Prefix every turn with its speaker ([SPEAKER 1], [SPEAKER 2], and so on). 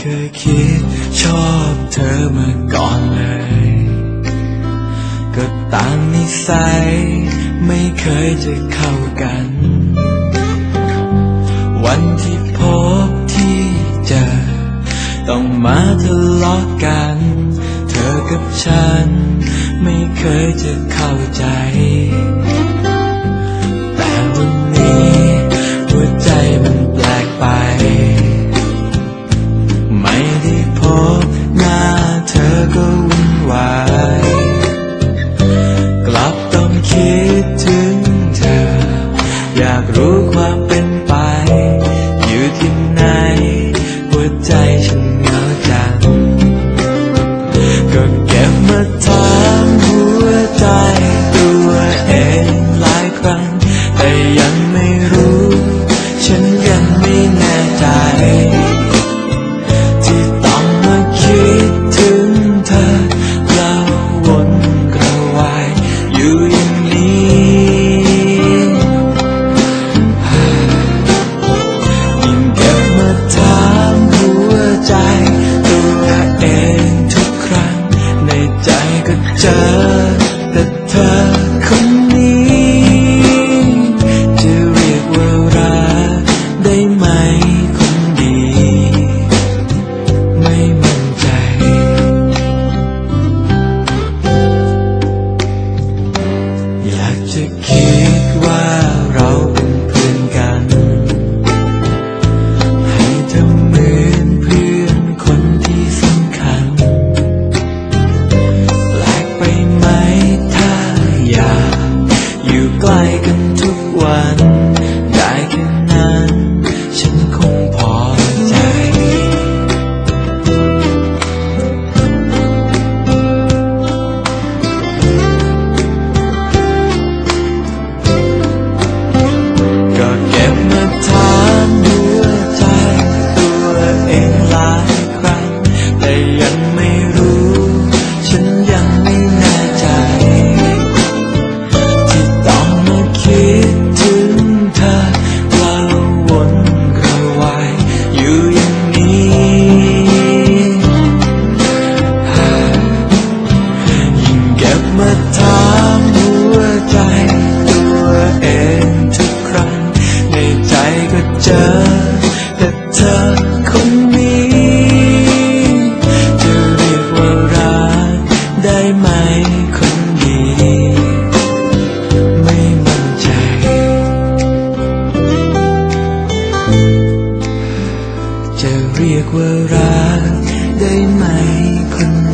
[SPEAKER 1] เคยคิดชอบเธอมาก่อนเลย ก็ต่างนิสัยไม่เคยจะเข้ากัน วันที่พบที่เจอ ต้องมาทะเลาะกัน เธอกับฉัน ไม่เคยจะเข้าใจ อยากรู้ความ ไปไหม คนดี ไม่มั่นใจ จะเรียกว่ารักได้ไหมคน